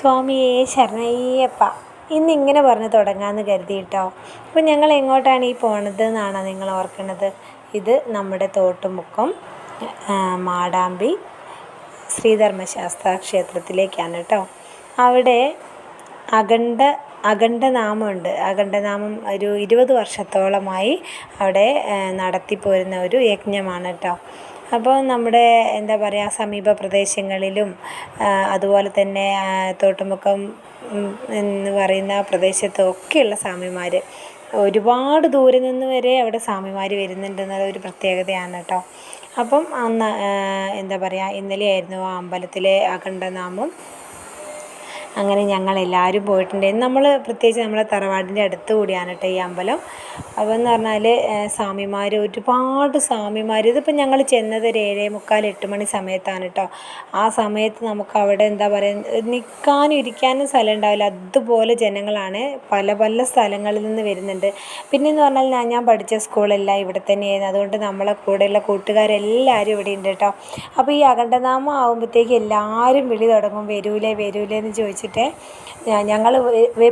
സ്വാമിയേ ശരണയ്യപ്പ ഇന്ന് ഇങ്ങനെ പറഞ്ഞ് തുടങ്ങാമെന്ന് കരുതി കേട്ടോ അപ്പോൾ ഞങ്ങൾ എങ്ങോട്ടാണ് ഈ പോണത് എന്നാണോ നിങ്ങൾ ഓർക്കുന്നത് ഇത് നമ്മുടെ തോട്ടുമുക്കം മാടാമ്പി ശ്രീധർമ്മശാസ്ത്ര ക്ഷേത്രത്തിലേക്കാണ് കേട്ടോ. അവിടെ അഖണ്ഡ അഖണ്ഡനാമമുണ്ട്. അഖണ്ഡനാമം ഒരു ഇരുപത് വർഷത്തോളമായി അവിടെ നടത്തിപ്പോരുന്ന ഒരു യജ്ഞമാണ് കേട്ടോ. അപ്പോൾ നമ്മുടെ എന്താ പറയുക സമീപ പ്രദേശങ്ങളിലും അതുപോലെ തന്നെ തോട്ടുമുക്കം എന്ന് പറയുന്ന പ്രദേശത്തും ഒക്കെയുള്ള സ്വാമിമാർ ഒരുപാട് ദൂരെ നിന്ന് വരെ അവിടെ സ്വാമിമാർ വരുന്നുണ്ടെന്നുള്ള ഒരു പ്രത്യേകതയാണ് കേട്ടോ. അപ്പം അന്ന് എന്താ പറയുക ഇന്നലെയായിരുന്നു ആ അമ്പലത്തിലെ അഖണ്ഡനാമം. അങ്ങനെ ഞങ്ങൾ എല്ലാവരും പോയിട്ടുണ്ടായിരുന്നു നമ്മൾ പ്രത്യേകിച്ച് നമ്മളെ തറവാടിന്റെ അടുത്ത് കൂടിയാണ് കേട്ടോ ഈ അമ്പലം. അപ്പോൾ എന്ന് പറഞ്ഞാൽ സ്വാമിമാർ ഒരുപാട് സ്വാമിമാർ ഇതിപ്പോൾ ഞങ്ങൾ ചെന്നത് ഒരു ഏഴേ മുക്കാൽ എട്ട് മണി സമയത്താണ് കേട്ടോ ആ സമയത്ത് നമുക്ക് അവിടെ എന്താ പറയുക നിൽക്കാനും ഇരിക്കാനും സ്ഥലം ഉണ്ടാവില്ല. അതുപോലെ ജനങ്ങളാണ് പല പല സ്ഥലങ്ങളിൽ നിന്ന് വരുന്നുണ്ട്. പിന്നെ എന്ന് പറഞ്ഞാൽ ഞാൻ ഞാൻ പഠിച്ച സ്കൂളെല്ലാം ഇവിടെ തന്നെയായിരുന്നു. അതുകൊണ്ട് നമ്മളെ കൂടെയുള്ള കൂട്ടുകാരെല്ലാവരും ഇവിടെ ഉണ്ട് കേട്ടോ അപ്പോൾ ഈ അഖണ്ഡനാമം ആകുമ്പോഴത്തേക്ക് എല്ലാവരും വിളി തുടങ്ങും വരൂലേ വരൂലേ എന്ന് ചോദിച്ചിട്ട് ഞങ്ങൾ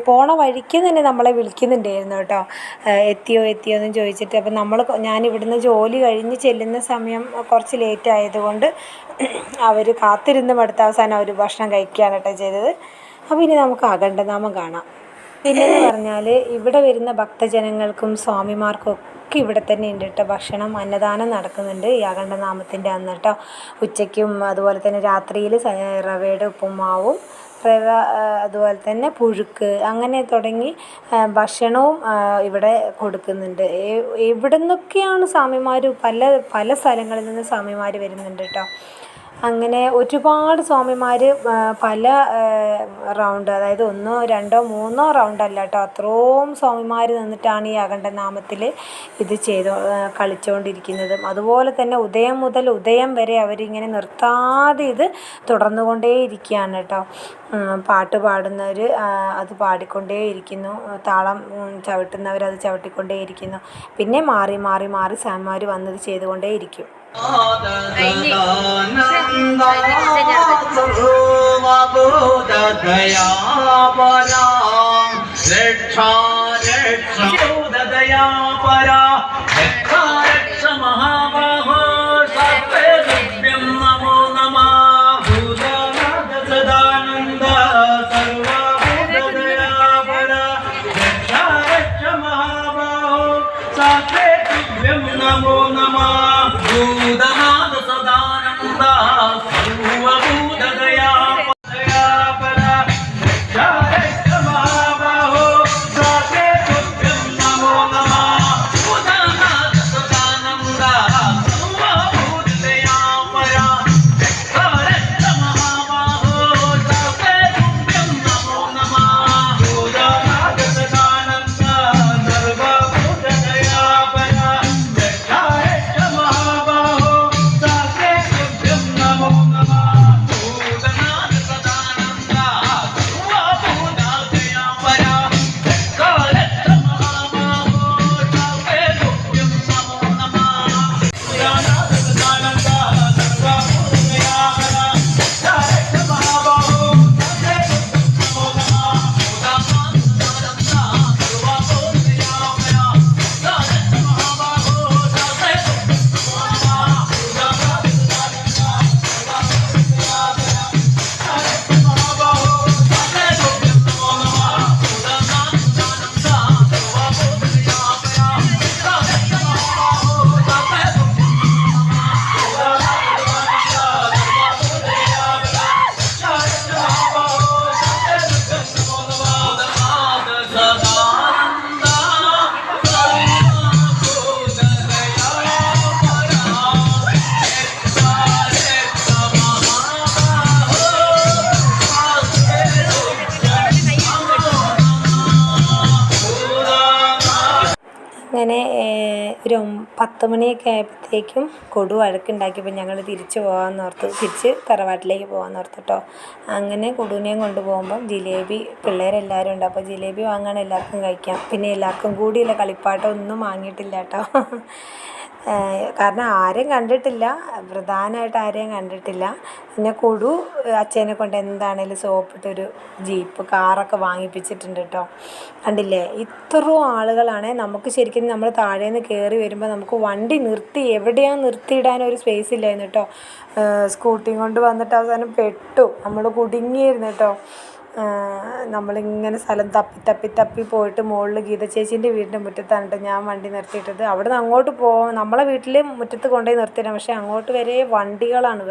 പോണ വഴിക്ക് തന്നെ നമ്മളെ വിളിക്കുന്നുണ്ടായിരുന്നു കേട്ടോ. എത്തിയോ എത്തിയോ എന്ന് ചോദിച്ചിട്ട്. അപ്പം നമ്മൾ ഞാൻ ഇവിടുന്ന് ജോലി കഴിഞ്ഞ് ചെല്ലുന്ന സമയം കുറച്ച് ലേറ്റ് ആയതുകൊണ്ട് അവർ കാത്തിരുന്ന് മടുത്ത അവസാനം അവർ ഭക്ഷണം കഴിക്കുകയാണ് കേട്ടോ ചെയ്തത്. അപ്പോൾ ഇനി നമുക്ക് അഖണ്ഡനാമം കാണാം. പിന്നെന്ന് പറഞ്ഞാൽ ഇവിടെ വരുന്ന ഭക്തജനങ്ങൾക്കും സ്വാമിമാർക്കും ഒക്കെ ഇവിടെ തന്നെ ഉണ്ട് കേട്ടോ ഭക്ഷണം. അന്നദാനം നടക്കുന്നുണ്ട് ഈ അഖണ്ഡനാമത്തിന്റെ അന്ന് കേട്ടോ. ഉച്ചയ്ക്കും അതുപോലെ തന്നെ രാത്രിയിൽ റവയുടെ ഉപ്പുമാവും റവ അതുപോലെ തന്നെ പുഴുക്ക് അങ്ങനെ തുടങ്ങി ഭക്ഷണവും ഇവിടെ കൊടുക്കുന്നുണ്ട്. എവിടെ നിന്നൊക്കെയാണ് സ്വാമിമാർ പല പല സ്ഥലങ്ങളിൽ നിന്ന് സ്വാമിമാർ വരുന്നുണ്ട് കേട്ടോ അങ്ങനെ ഒരുപാട് സ്വാമിമാർ പല റൗണ്ട് അതായത് ഒന്നോ രണ്ടോ മൂന്നോ റൗണ്ട് അല്ല കേട്ടോ അത്രയും സ്വാമിമാർ നിന്നിട്ടാണ് ഈ അഖണ്ഡ നാമത്തിൽ ഇത് ചെയ്തു കളിച്ചുകൊണ്ടിരിക്കുന്നതും അതുപോലെ തന്നെ ഉദയം മുതൽ ഉദയം വരെ അവരിങ്ങനെ നിർത്താതെ ഇത് തുടർന്നുകൊണ്ടേ ഇരിക്കുകയാണ് കേട്ടോ പാട്ട് പാടുന്നവർ അത് പാടിക്കൊണ്ടേ ഇരിക്കുന്നു താളം ചവിട്ടുന്നവർ അത് ചവിട്ടിക്കൊണ്ടേ ഇരിക്കുന്നു പിന്നെ മാറി മാറി മാറി സ്വാമിമാർ വന്നത് दयापरा रक्षा रक्षा दयापरा रक्षा रक्ष महाबाहो सर्वे नमो नमः भूतानाथ सदानन्द सर्वाभूत दयापरा नमो नमः Ayúdame. പത്ത് മണിയൊക്കെ ആയപ്പോഴത്തേക്കും കൊടു വഴക്കുണ്ടാക്കിയപ്പോൾ ഞങ്ങൾ തിരിച്ച് പോകാമെന്നോർത്ത് തിരിച്ച് തറവാട്ടിലേക്ക് പോകാമെന്നോർത്ത് കേട്ടോ അങ്ങനെ കൊടുവിനെയും കൊണ്ട് പോകുമ്പം ജിലേബി പിള്ളേരെല്ലാവരും ഉണ്ട്. അപ്പോൾ ജിലേബി വാങ്ങാൻ എല്ലാവർക്കും കഴിക്കാം. പിന്നെ എല്ലാവർക്കും കൂടിയുള്ള കളിപ്പാട്ടം ഒന്നും വാങ്ങിയിട്ടില്ല കേട്ടോ കാരണം ആരെയും കണ്ടിട്ടില്ല. പ്രധാനമായിട്ട് ആരെയും കണ്ടിട്ടില്ല. പിന്നെ കുടു അച്ഛനെ കൊണ്ട് എന്താണേലും സോപ്പിട്ടൊരു ജീപ്പ് കാറൊക്കെ വാങ്ങിപ്പിച്ചിട്ടുണ്ട് കേട്ടോ കണ്ടില്ലേ? ഇത്രയും ആളുകളാണേ. നമുക്ക് ശരിക്കും നമ്മൾ താഴേന്ന് കയറി വരുമ്പോൾ നമുക്ക് വണ്ടി നിർത്തി എവിടെയാണ് നിർത്തിയിടാൻ ഒരു സ്പേസ് ഇല്ലായിരുന്നു കേട്ടോ സ്കൂട്ടിയും കൊണ്ട് വന്നിട്ട് അവസാനം പെട്ടു. നമ്മൾ കുടുങ്ങിയിരുന്നു കേട്ടോ നമ്മളിങ്ങനെ സ്ഥലം തപ്പി തപ്പി തപ്പി പോയിട്ട് മുകളിൽ ഗീത ചേച്ചീന്റെ വീടിന്റെ മുറ്റത്താണ് കേട്ടോ ഞാൻ വണ്ടി നിർത്തിയിട്ടത്. അവിടെ നിന്ന് അങ്ങോട്ട് പോകാൻ നമ്മളെ വീട്ടിൽ മുറ്റത്ത് കൊണ്ടുപോയി നിർത്തിയില്ല. പക്ഷേ അങ്ങോട്ട് വരെ വണ്ടികളാണ്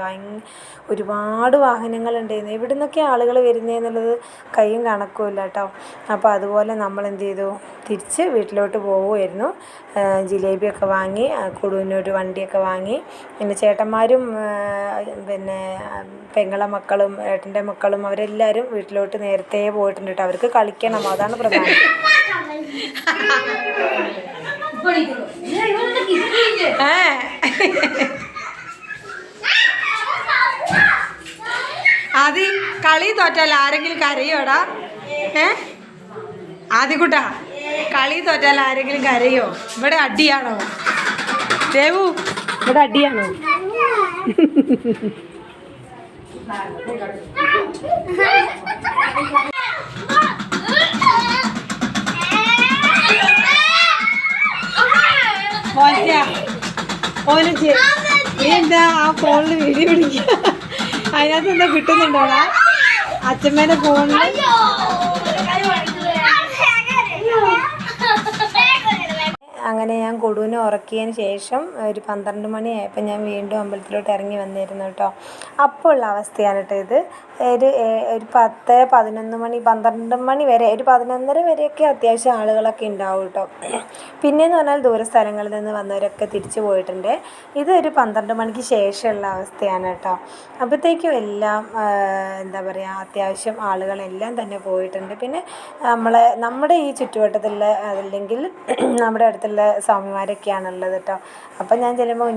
ഒരുപാട് വാഹനങ്ങളുണ്ടായിരുന്നു. എവിടെ നിന്നൊക്കെ ആളുകൾ വരുന്നതെന്നുള്ളത് കയ്യും കണക്കുമില്ല കേട്ടോ. അപ്പോൾ അതുപോലെ നമ്മൾ എന്ത് ചെയ്തു? തിരിച്ച് വീട്ടിലോട്ട് പോവുമായിരുന്നു ജിലേബിയൊക്കെ വാങ്ങി കുടുവിനൊരു വണ്ടിയൊക്കെ വാങ്ങി. പിന്നെ ചേട്ടന്മാരും പിന്നെ പെങ്ങളെ മക്കളും ഏട്ടന്റെ മക്കളും അവരെല്ലാവരും വീട്ടിലോട്ട് നേരത്തെ പോയിട്ടുണ്ട് കേട്ടോ അവർക്ക് കളിക്കണം അതാണ് പ്രധാനം അത് കളി തോറ്റാൽ ആരെങ്കിലും കരയോടാ ഏ ആദ്യക്കുട്ടാ കളി തോറ്റാൽ ആരെങ്കിലും കരയോ ഇവിടെ അടിയാണോ ദേവു ഇവിടെ അടിയാണോ എന്താ ആ ഫോണിൽ വീഡിയോ പിടിക്കുക അതിനകത്ത് എന്താ കിട്ടുന്നുണ്ടോടാ അച്ഛമ്മേന്റെ ഫോണിൽ അങ്ങനെ ഞാൻ കൊടുവിനെ ഉറക്കിയതിന് ശേഷം ഒരു പന്ത്രണ്ട് മണിയായപ്പോൾ ഞാൻ വീണ്ടും അമ്പലത്തിലോട്ട് ഇറങ്ങി വന്നിരുന്നു കേട്ടോ. അപ്പോൾ ഉള്ള അവസ്ഥയാണ് കേട്ടോ ഇത്. ഒരു ഒരു പത്ത് പതിനൊന്ന് മണി പന്ത്രണ്ട് മണി വരെ ഒരു പതിനൊന്നര വരെയൊക്കെ അത്യാവശ്യം ആളുകളൊക്കെ ഉണ്ടാവും കേട്ടോ. പിന്നെയെന്ന് പറഞ്ഞാൽ ദൂര സ്ഥലങ്ങളിൽ നിന്ന് വന്നവരൊക്കെ തിരിച്ചു പോയിട്ടുണ്ട്. ഇത് ഒരു പന്ത്രണ്ട് മണിക്ക് ശേഷമുള്ള അവസ്ഥയാണ് കേട്ടോ. അപ്പോഴത്തേക്കും എല്ലാം എന്താ പറയുക അത്യാവശ്യം ആളുകളെല്ലാം തന്നെ പോയിട്ടുണ്ട്. പിന്നെ നമ്മളെ നമ്മുടെ ഈ ചുറ്റുവട്ടത്തുള്ള അല്ലെങ്കിൽ നമ്മുടെ അടുത്തുള്ള സ്വാമിമാരൊക്കെയാണുള്ളത് കേട്ടോ. അപ്പം ഞാൻ ചെല്ലുമ്പോൾ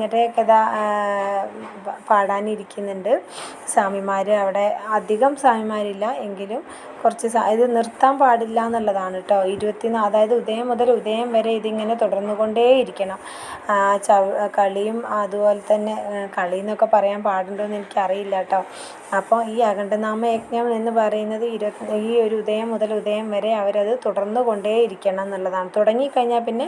പ- പാടാനിരിക്കുന്നുണ്ട്. സ്വാമിമാർ അവിടെ അധികം സ്വാമിമാരില്ല എങ്കിലും കുറച്ച് ഇത് നിർത്താൻ പാടില്ല എന്നുള്ളതാണ് കേട്ടോ ഇരുപത്തി അതായത് ഉദയം മുതൽ ഉദയം വരെ ഇതിങ്ങനെ തുടർന്നു കൊണ്ടേയിരിക്കണം കളിയും അതുപോലെ തന്നെ കളി എന്നൊക്കെ പറയാൻ പാടുണ്ടോ എന്ന് എനിക്കറിയില്ല കേട്ടോ അപ്പോൾ ഈ അഖണ്ഡനാമ യജ്ഞം എന്ന് പറയുന്നത് ഇരുപത്തി ഈ ഒരു ഉദയം മുതൽ ഉദയം വരെ അവരത് തുടർന്നു കൊണ്ടേയിരിക്കണം എന്നുള്ളതാണ്. തുടങ്ങിക്കഴിഞ്ഞാൽ പിന്നെ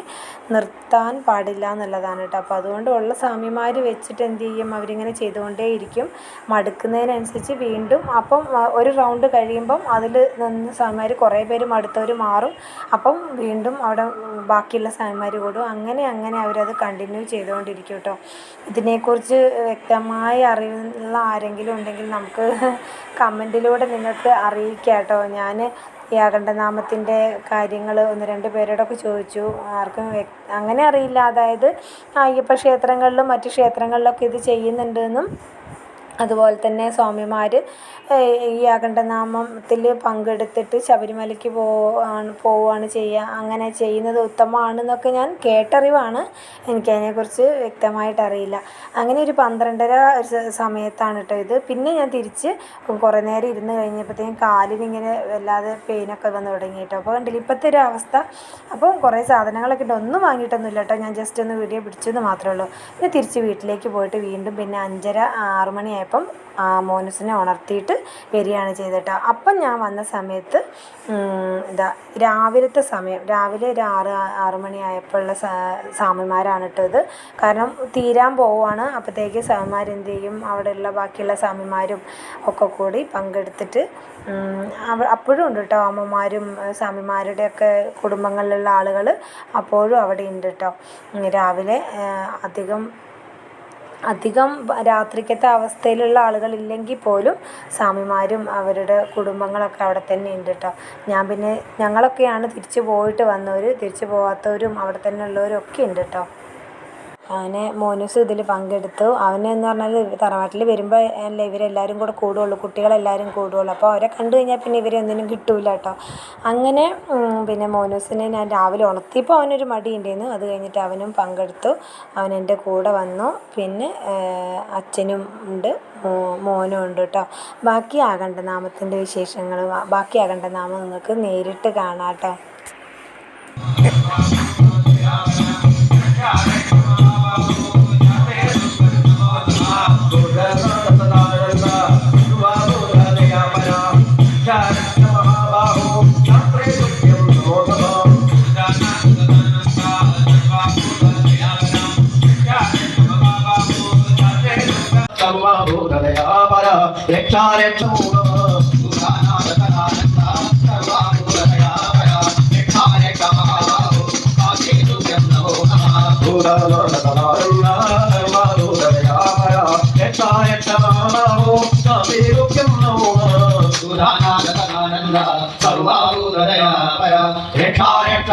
നിർത്താൻ പാടില്ല എന്നുള്ളതാണ് കേട്ടോ അപ്പോൾ അതുകൊണ്ട് ഉള്ള സ്വാമിമാർ വെച്ചിട്ട് എന്ത് ചെയ്യും? അവരിങ്ങനെ ചെയ്തുകൊണ്ടേയിരിക്കും. മടുക്കുന്നതിനനുസരിച്ച് വീണ്ടും അപ്പം ഒരു റൗണ്ട് കഴിയുമ്പം അതിൽ നിന്ന് സാമാർ കുറേ പേര് മടുത്തവർ മാറും. അപ്പം വീണ്ടും അവിടെ ബാക്കിയുള്ള സാമാർ കൂടും. അങ്ങനെ അങ്ങനെ അവരത് കണ്ടിന്യൂ ചെയ്തുകൊണ്ടിരിക്കും കേട്ടോ ഇതിനെക്കുറിച്ച് വ്യക്തമായ അറിവുള്ള ആരെങ്കിലും ഉണ്ടെങ്കിൽ നമുക്ക് കമന്റിലൂടെ നിങ്ങൾക്ക് അറിയിക്കാം കേട്ടോ ഞാൻ ഈ അഖണ്ഡനാമത്തിന്റെ കാര്യങ്ങൾ ഒന്ന് രണ്ട് പേരോടൊക്കെ ചോദിച്ചു. ആർക്കും അങ്ങനെ അറിയില്ല. അതായത് അയ്യപ്പ ക്ഷേത്രങ്ങളിലും മറ്റു ക്ഷേത്രങ്ങളിലൊക്കെ ഇത് ചെയ്യുന്നുണ്ടെന്നും അതുപോലെ തന്നെ സ്വാമിമാർ ഈ അഖണ്ഡനാമത്തിൽ പങ്കെടുത്തിട്ട് ശബരിമലയ്ക്ക് പോവാണ് പോവുകയാണ് ചെയ്യുക. അങ്ങനെ ചെയ്യുന്നത് ഉത്തമമാണെന്നൊക്കെ ഞാൻ കേട്ടറിവാണ്. എനിക്കതിനെക്കുറിച്ച് വ്യക്തമായിട്ട് അറിയില്ല. അങ്ങനെ ഒരു പന്ത്രണ്ടര സമയത്താണ് കേട്ടോ ഇത്. പിന്നെ ഞാൻ തിരിച്ച് കുറേ നേരം ഇരുന്ന് കഴിഞ്ഞപ്പോഴത്തേക്കും കാലിനിങ്ങനെ വല്ലാതെ പെയിനൊക്കെ വന്ന് തുടങ്ങി കേട്ടോ. അപ്പോൾ കണ്ടില്ല ഇപ്പോഴത്തെ ഒരു അവസ്ഥ. അപ്പോൾ കുറേ സാധനങ്ങളൊക്കെ ഉണ്ട്. ഒന്നും വാങ്ങിയിട്ടൊന്നുമില്ല കേട്ടോ. ഞാൻ ജസ്റ്റ് ഒന്ന് വീഡിയോ പിടിച്ചെന്ന് മാത്രമേ ഉള്ളൂ. പിന്നെ തിരിച്ച് വീട്ടിലേക്ക് പോയിട്ട് വീണ്ടും പിന്നെ അഞ്ചര ആറ് മണിയായപ്പം ആ മോനസിനെ ഉണർത്തിയിട്ട് വരികയാണ് ചെയ്തിട്ട്. അപ്പം ഞാൻ വന്ന സമയത്ത് ഇതാ രാവിലത്തെ സമയം രാവിലെ ഒരു ആറ് ആറ് മണിയായപ്പോഴുള്ള സ്വാമിമാരാണ് ഇട്ടത് കാരണം തീരാൻ പോവുകയാണ് അപ്പോഴത്തേക്ക് സ്വാമിമാർ എന്ത് ചെയ്യും അവിടെയുള്ള ബാക്കിയുള്ള സ്വാമിമാരും ഒക്കെ കൂടി പങ്കെടുത്തിട്ട് അപ്പോഴും ഉണ്ട് കേട്ടോ അമ്മമാരും സ്വാമിമാരുടെയൊക്കെ കുടുംബങ്ങളിലുള്ള ആളുകൾ അപ്പോഴും അവിടെ ഉണ്ട് കേട്ടോ രാവിലെ അധികം അധികം രാത്രിക്കത്തെ അവസ്ഥയിലുള്ള ആളുകളില്ലെങ്കിൽ പോലും സ്വാമിമാരും അവരുടെ കുടുംബങ്ങളൊക്കെ അവിടെ തന്നെ ഉണ്ട് കേട്ടോ ഞാൻ പിന്നെ ഞങ്ങളൊക്കെയാണ് തിരിച്ച് പോയിട്ട് വന്നവർ തിരിച്ച് പോവാത്തവരും അവിടെ തന്നെ ഉള്ളവരും ഒക്കെ ഉണ്ട് കേട്ടോ അങ്ങനെ മോനൂസ് ഇതിൽ പങ്കെടുത്തു. അവനെന്ന് പറഞ്ഞാൽ തറവാട്ടിൽ വരുമ്പോൾ അല്ലേ ഇവരെല്ലാവരും കൂടെ കൂടുകയുള്ളു കുട്ടികളെല്ലാവരും കൂടുകയുള്ളു അപ്പോൾ അവരെ കണ്ടു കഴിഞ്ഞാൽ പിന്നെ ഇവരെ ഒന്നിനും കിട്ടില്ല കേട്ടോ. അങ്ങനെ പിന്നെ മോനൂസിനെ ഞാൻ രാവിലെ ഉണർത്തിയപ്പോൾ അവനൊരു മടി ഉണ്ടായിരുന്നു. അത് കഴിഞ്ഞിട്ട് അവനും പങ്കെടുത്തു. അവൻ എന്റെ കൂടെ വന്നു. പിന്നെ അച്ഛനും ഉണ്ട് മോനും ഉണ്ട് കേട്ടോ. ബാക്കി ആകണ്ഠനാമത്തിന്റെ വിശേഷങ്ങൾ ബാക്കി ആകണ്ഠനാമം നിങ്ങൾക്ക് നേരിട്ട് കാണാം കേട്ടോ. సర్వాదయ పర రేఖా రేఖ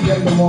കാശീതുഭ്യം നമോ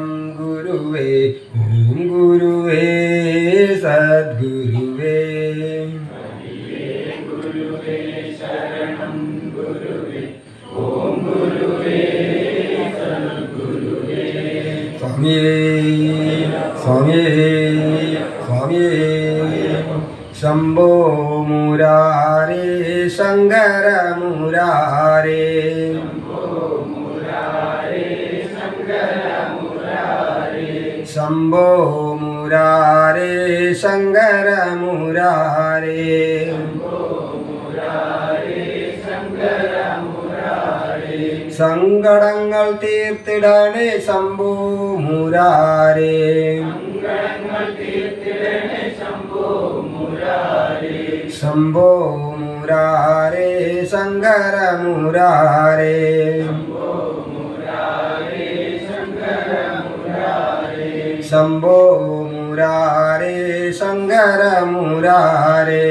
ഗുരുവേ ഓം ഗുരുവേ സദ്ഗുരുവേ. സ്വാമിയേ സ്വാമിയേ സ്വാമിയേ. ശംഭോ മുരാരേ ശങ്കര മുരാരേ. ശംഭോ മുരാരേ ശങ്കര മുരാരേ. സങ്കടങ്ങൾ തീർത്തിടണേ ശംഭോ മുരാരേ. ശംഭോ മുരാരേ ശങ്കര മുരാരേ. ശംഭോ മുരാരേ ശങ്കര മുരാരേ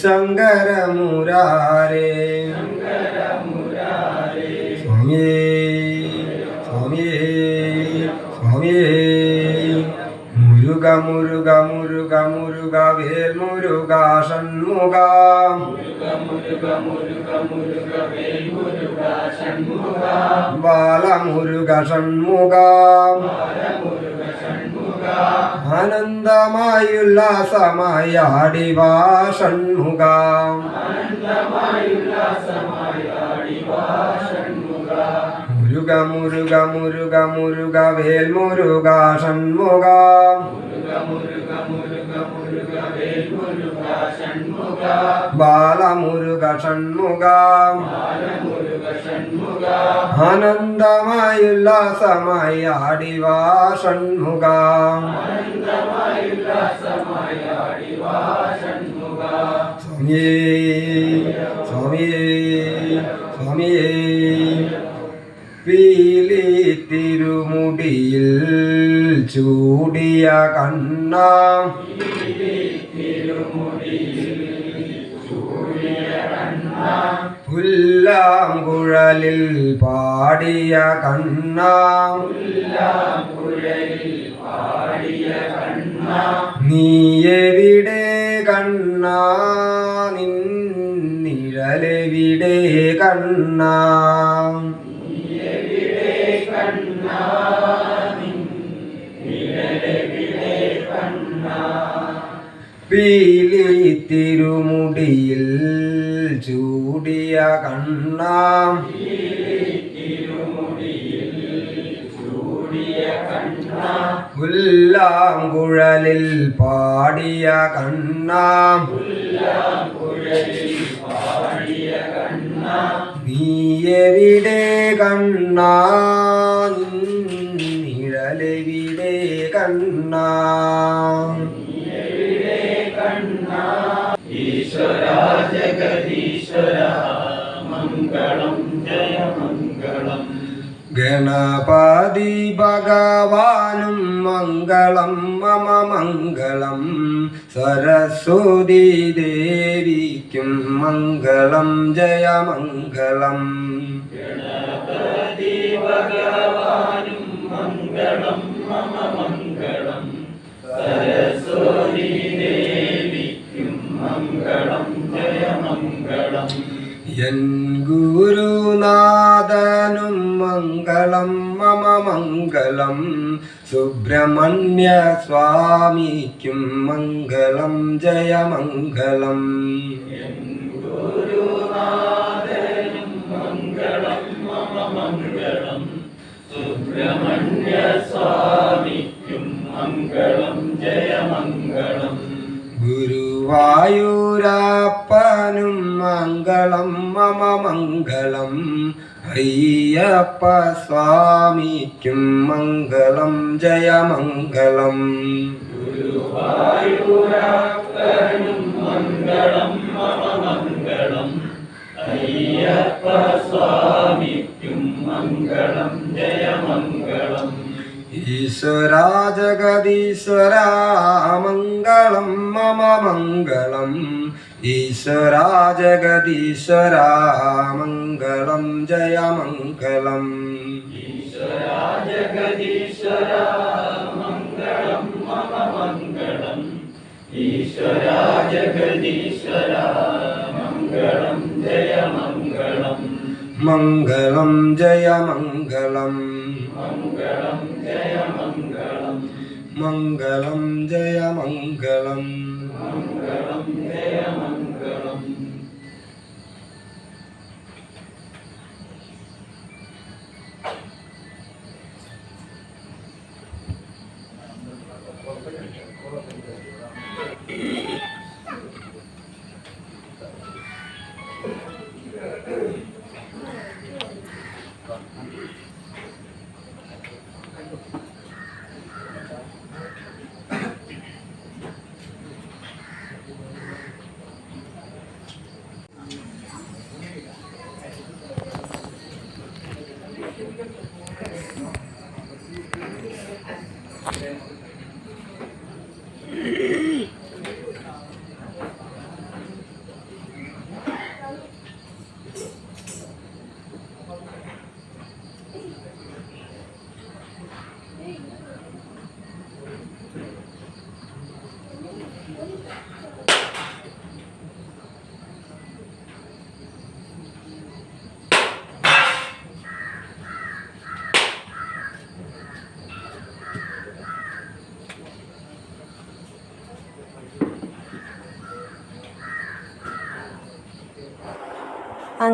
ശങ്കര മുരാരേ സ്വാമിയേ സ്വാമിയേ സ്വാമിയേ മുരുക മുരുക മുരുക മുരുക വേൽ മുരുക ഷൺമുഖ ബാലമുരുക ഷൺമുഖ. ആനന്ദമായുല്ലാസമായ അടിവാ ഷൺമുഖ മുരുക മുരുക മുരുക മുരുക വേൽ മുരുക ഷൺമുഖ. ബാലമുരുക ഷൺമുഖ ആനന്ദമായുല്ലാസമായി ആടിവാ ഷൺമുഖ സ്വാമിയേ സ്വാമിയേ സ്വാമിയേ. പീലി തിരുമുടിയിൽ ചൂടിയ കണ്ണ. പുല്ലാങ്കുഴലിൽ പാടിയ കണ്ണാം. നീ എവിടെ കണ്ണാ നിന്നിഴലെവിടെ കണ്ണ? പീലി തിരുമുടിയിൽ ചൂടിയ കണ്ണാം. ഉല്ലാം കുഴലിൽ പാടിയ കണ്ണാം. നീ എവിടെ കണ്ണ? ഗണപതി ഭഗവാനും മംഗളം മമ മംഗളം. സരസ്വതി ദേവിക്കും മംഗളം ജയമംഗളം ഗണപതി ഭഗവാനും മംഗളം മമ മംഗളം. സരസ്വതി ദേവിക്കും മംഗളം ജയമംഗളം ഗുരുവായൂരപ്പനും മംഗളം മമ മംഗളം. സുബ്രഹ്മണ്യ സ്വാമിക്കും മംഗളം ജയമംഗളം ഗുരുവായൂരാപ്പനും മംഗളം മമ മംഗളം. അയ്യപ്പ സ്വാമിക്കും മംഗളം ജയമംഗളം. ജഗദീശ്വരാ മംഗളം മമ മംഗളം ഈശ്വരാ ജഗദീശ്വരാ മംഗളം ജയമംഗളം ഈശ്വരാ ജഗദീശ്വരാ മംഗളം ജയ മംഗളം മംഗളം ജയ മംഗളം മംഗളം ജയമംഗളം. മംഗളം മംഗളം ജയമംഗളം മംഗളം ജയമംഗളം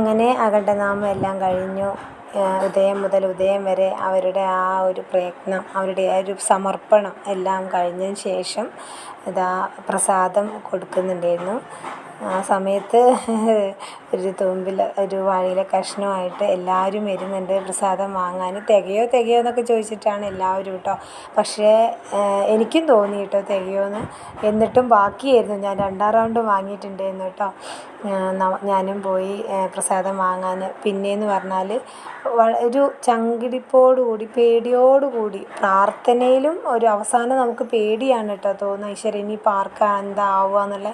അങ്ങനെ അഖണ്ഡനാമം എല്ലാം കഴിഞ്ഞു. ഉദയം മുതൽ ഉദയം വരെ അവരുടെ ആ ഒരു പ്രയത്നം അവരുടെ ആ ഒരു സമർപ്പണം എല്ലാം കഴിഞ്ഞതിന് ശേഷം ഇതാ പ്രസാദം കൊടുക്കുന്നുണ്ടായിരുന്നു. ആ സമയത്ത് ഒരു തുമ്പിൽ ഒരു വാഴയില കഷ്ണമായിട്ട് എല്ലാവരും വരുന്നുണ്ട്. പ്രസാദം വാങ്ങാൻ. തികയോ തികയോ എന്നൊക്കെ ചോദിച്ചിട്ടാണ് എല്ലാവരും കേട്ടോ പക്ഷേ എനിക്കും തോന്നി കേട്ടോ തികയോന്ന്. എന്നിട്ടും ബാക്കിയായിരുന്നു. ഞാൻ രണ്ടാം റൗണ്ട് വാങ്ങിയിട്ടുണ്ടായിരുന്നു കേട്ടോ ഞാനും പോയി പ്രസാദം വാങ്ങാൻ. പിന്നെയെന്ന് പറഞ്ഞാൽ ഒരു ചങ്കിടിപ്പോടുകൂടി പേടിയോടുകൂടി പേടിയോടു കൂടി പ്രാർത്ഥനയിലും ഒരു അവസാനം നമുക്ക് പേടിയാണ് കേട്ടോ തോന്നുക ഈശ്വര ഇനി പാർക്കാൻ എന്താ ആവുക? എന്നുള്ള.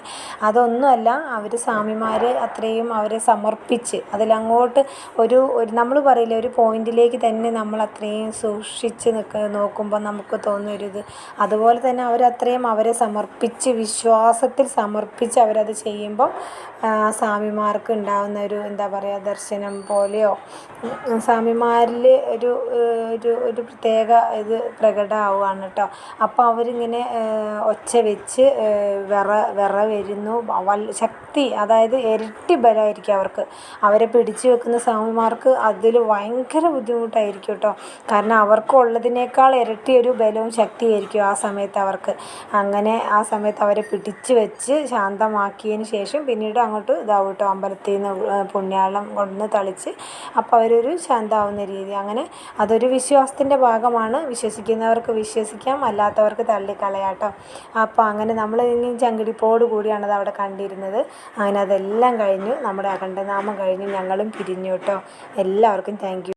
അതൊന്നുമല്ല. അവർ സ്വാമിമാർ അത്രയും അവരെ സമർപ്പിച്ച് അതിലങ്ങോട്ട് ഒരു ഒരു നമ്മൾ പറയില്ലേ ഒരു പോയിന്റിലേക്ക് തന്നെ നമ്മൾ അത്രയും സൂക്ഷിച്ച് നിൽക്ക നോക്കുമ്പോൾ നമുക്ക് തോന്നുന്ന അതുപോലെ തന്നെ അവരത്രയും അവരെ സമർപ്പിച്ച് വിശ്വാസത്തിൽ സമർപ്പിച്ച് അവരത് ചെയ്യുമ്പോൾ സ്വാമിമാർക്ക് ഉണ്ടാകുന്ന ഒരു എന്താ പറയുക ദർശനം പോലെയോ സ്വാമിമാരിൽ ഒരു ഒരു ഒരു പ്രത്യേക ഇത് പ്രകടമാവുകയാണ് കേട്ടോ. അപ്പോൾ അവരിങ്ങനെ ഒച്ച വെച്ച് വിറ വിറ വരുന്നു വൽ ശക്തി അതായത് ഇരട്ടി ബലമായിരിക്കും അവർക്ക്. അവരെ പിടിച്ചു വെക്കുന്ന സ്വാമിമാർക്ക് അതിൽ ഭയങ്കര ബുദ്ധിമുട്ടായിരിക്കും കേട്ടോ. കാരണം അവർക്കുള്ളതിനേക്കാൾ ഇരട്ടി ഒരു ബലവും ശക്തിയായിരിക്കും ആ സമയത്ത് അവർക്ക്. അങ്ങനെ ആ സമയത്ത് അവരെ പിടിച്ചു വെച്ച് ശാന്തമാക്കിയതിന് ശേഷം പിന്നീട് അങ്ങോട്ട് ഇതാവും കേട്ടോ അമ്പലത്തിൽ നിന്ന് പുണ്യാളം കൊണ്ടുവന്ന് തളിച്ച് അപ്പോൾ അവരൊരു ശാന്താവുന്ന രീതി. അങ്ങനെ അതൊരു വിശ്വാസത്തിന്റെ ഭാഗമാണ്. വിശ്വസിക്കുന്നവർക്ക് വിശ്വസിക്കാം അല്ലാത്തവർക്ക് തള്ളിക്കളയാട്ടോ അപ്പോൾ അങ്ങനെ നമ്മൾ ഇനി ചങ്കിടിപ്പോട് കൂടിയാണത് അവിടെ കണ്ടിരുന്നത്. അങ്ങനെ അതെല്ലാം കഴിഞ്ഞു. നമ്മുടെ അഖണ്ഡനാമം കഴിഞ്ഞു ഞങ്ങളും പിരിഞ്ഞു കേട്ടോ. എല്ലാവർക്കും താങ്ക് യു